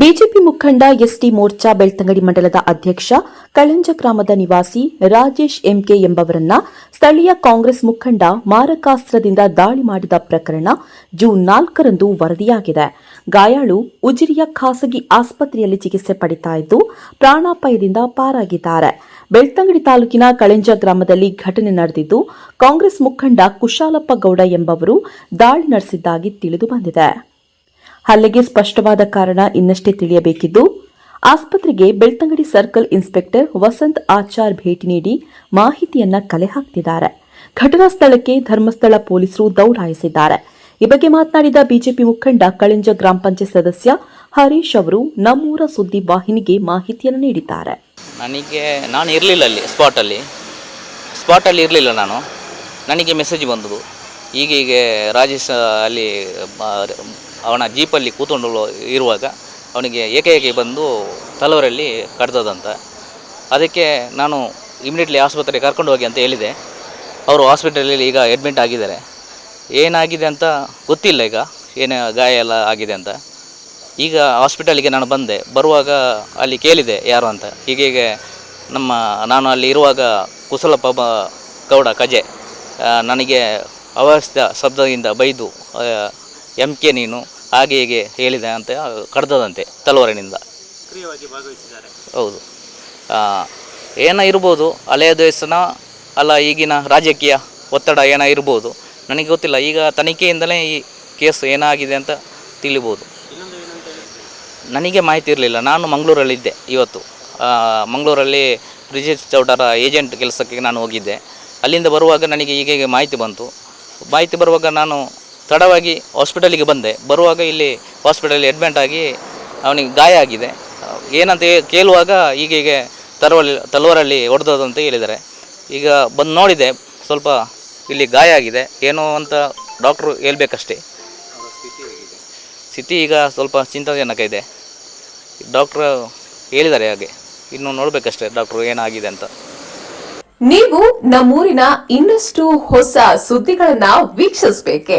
BJP ಮುಖಂಡ ST Morcha Belthangady ಮಂಡಲದ ಅಧ್ಯಕ್ಷ ಕಳಂಜ ಗ್ರಾಮದ ನಿವಾಸಿ ರಾಜೇಶ್ ಎಂಕೆ ಎಂಬವರನ್ನ ಸ್ಥಳೀಯ ಕಾಂಗ್ರೆಸ್ ಮುಖಂಡ ಮಾರಕಾಸ್ತ್ರದಿಂದ ದಾಳಿ ಮಾಡಿದ ಪ್ರಕರಣ ಜೂನ್ ನಾಲ್ಕರಂದು ವರದಿಯಾಗಿದೆ. ಗಾಯಾಳು ಉಜಿರಿಯ ಖಾಸಗಿ ಆಸ್ಪತ್ರೆಯಲ್ಲಿ ಚಿಕಿತ್ಸೆ ಪಡಿತಾ ಇದ್ದು ಪ್ರಾಣಾಪಾಯದಿಂದ ಪಾರಾಗಿದ್ದಾರೆ. ಬೆಳ್ತಂಗಡಿ ತಾಲೂಕಿನ ಕಳೆಂಜ ಗ್ರಾಮದಲ್ಲಿ ಘಟನೆ ನಡೆದಿದ್ದು ಕಾಂಗ್ರೆಸ್ ಮುಖಂಡ ಕುಶಾಲಪ್ಪ ಗೌಡ ಎಂಬವರು ದಾಳಿ ನಡೆಸಿದ್ದಾಗಿ ತಿಳಿದು ಬಂದಿದೆ. ಹಲ್ಲೆಗೆ ಸ್ಪಷ್ಟವಾದ ಕಾರಣ ಇನ್ನಷ್ಟೇ ತಿಳಿಯಬೇಕಿದ್ದು, ಆಸ್ಪತ್ರೆಗೆ ಬೆಳ್ತಂಗಡಿ ಸರ್ಕಲ್ ಇನ್ಸ್ಪೆಕ್ಟರ್ ವಸಂತ್ ಆಚಾರ್ ಭೇಟಿ ನೀಡಿ ಮಾಹಿತಿಯನ್ನ ಕಲೆ ಹಾಕ್ತಿದ್ದಾರೆ. ಘಟನಾ ಸ್ಥಳಕ್ಕೆ ಧರ್ಮಸ್ಥಳ ಪೊಲೀಸರು ದೌಡಾಯಿಸಿದ್ದಾರೆ. ಈ ಬಗ್ಗೆ ಮಾತನಾಡಿದ ಬಿಜೆಪಿ ಮುಖಂಡ ಕಳಿಂಜ ಗ್ರಾಮ ಪಂಚಾಯತ್ ಸದಸ್ಯ ಹರೀಶ್ ಅವರು ನಮ್ಮೂರ ಸುದ್ದಿ ವಾಹಿನಿಗೆ ಮಾಹಿತಿಯನ್ನು ನೀಡಿದ್ದಾರೆ. ನನಗೆ, ನಾನು ಇರಲಿಲ್ಲ ಅಲ್ಲಿ ಸ್ಪಾಟಲ್ಲಿ ಸ್ಪಾಟಲ್ಲಿ ಇರಲಿಲ್ಲ ನಾನು. ನನಗೆ ಮೆಸೇಜ್ ಬಂದದು. ಈಗ ಹೀಗೆ ರಾಜೇಶ್ ಅಲ್ಲಿ ಅವನ ಜೀಪಲ್ಲಿ ಕೂತ್ಕೊಂಡು ಇರುವಾಗ ಅವನಿಗೆ ಏಕೆ ಏಕೆ ಬಂದು ತಲವರಲ್ಲಿ ಕಡ್ದದಂತ. ಅದಕ್ಕೆ ನಾನು ಇಮಿಡಿಯೇಟ್ಲಿ ಆಸ್ಪತ್ರೆಗೆ ಕರ್ಕೊಂಡು ಹೋಗಿ ಅಂತ ಹೇಳಿದೆ. ಅವರು ಹಾಸ್ಪಿಟಲಲ್ಲಿ ಈಗ ಅಡ್ಮಿಟ್ ಆಗಿದ್ದಾರೆ. ಏನಾಗಿದೆ ಅಂತ ಗೊತ್ತಿಲ್ಲ ಈಗ. ಏನು ಗಾಯ ಎಲ್ಲ ಆಗಿದೆ ಅಂತ. ಈಗ ಹಾಸ್ಪಿಟಲಿಗೆ ನಾನು ಬಂದೆ. ಬರುವಾಗ ಅಲ್ಲಿ ಕೇಳಿದೆ ಯಾರು ಅಂತ. ಹೀಗೆ ನಮ್ಮ, ನಾನು ಅಲ್ಲಿ ಇರುವಾಗ ಕುಸಲಪ್ಪ ಗೌಡ ಕಜೆ ನನಗೆ ಅವಸ್ಥೆ ಶಬ್ದದಿಂದ ಬೈದು ಎಂ ಕೆ ನೀನು ಹಾಗೆ ಹೀಗೆ ಹೇಳಿದೆ ಅಂತ ಕಡ್ದದಂತೆ ತಲವಾರಿನಿಂದ. ಸಕ್ರಿಯವಾಗಿ ಭಾಗವಹಿಸಿದ್ದಾರೆ. ಹೌದು. ಏನ ಇರ್ಬೋದು ಹಳೆಯ ದೇಶನ ಅಲ್ಲ ಈಗಿನ ರಾಜಕೀಯ ಒತ್ತಡ ಏನ ಇರ್ಬೋದು ನನಗೆ ಗೊತ್ತಿಲ್ಲ. ಈಗ ತನಿಖೆಯಿಂದಲೇ ಈ ಕೇಸ್ ಏನಾಗಿದೆ ಅಂತ ತಿಳಿಬೋದು. ನನಗೆ ಮಾಹಿತಿ ಇರಲಿಲ್ಲ. ನಾನು ಮಂಗಳೂರಲ್ಲಿದ್ದೆ ಇವತ್ತು. ಮಂಗಳೂರಲ್ಲಿ ಬ್ರಿಜೇಶ್ ಚೌಡರ ಏಜೆಂಟ್ ಕೆಲಸಕ್ಕೆ ನಾನು ಹೋಗಿದ್ದೆ. ಅಲ್ಲಿಂದ ಬರುವಾಗ ನನಗೆ ಈಗ ಹೀಗೆ ಮಾಹಿತಿ ಬಂತು. ಮಾಹಿತಿ ಬರುವಾಗ ನಾನು ತಡವಾಗಿ ಹಾಸ್ಪಿಟಲಿಗೆ ಬಂದೆ. ಬರುವಾಗ ಇಲ್ಲಿ ಹಾಸ್ಪಿಟಲಲ್ಲಿ ಅಡ್ಮಿಂಟ್ ಆಗಿ ಅವನಿಗೆ ಗಾಯ ಆಗಿದೆ. ಏನಂತ ಕೇಳುವಾಗ ಈಗ ಹೀಗೆ ತಲವಲ್ಲಿ ತಲವಾರಲ್ಲಿ ಅಂತ ಹೇಳಿದ್ದಾರೆ. ಈಗ ಬಂದು ನೋಡಿದೆ, ಸ್ವಲ್ಪ ಇಲ್ಲಿ ಗಾಯ ಆಗಿದೆ. ಏನು ಅಂತ ಡಾಕ್ಟ್ರು ಹೇಳ್ಬೇಕಷ್ಟೇ. ಸ್ಥಿತಿ ಈಗ ಸ್ವಲ್ಪ ಚಿಂತಾಜನಕ ಇದೆ. ಡಾಕ್ಟ್ರು ಹೇಳಿದ್ದಾರೆ ಹಾಗೆ. ಇನ್ನು ನೋಡಬೇಕಷ್ಟೇ ಡಾಕ್ಟ್ರು ಏನಾಗಿದೆ ಅಂತ. ನೀವು ನಮ್ಮೂರಿನ ಇನ್ನಷ್ಟು ಹೊಸ ಸುದ್ದಿಗಳನ್ನು ವೀಕ್ಷಿಸಬೇಕೆ?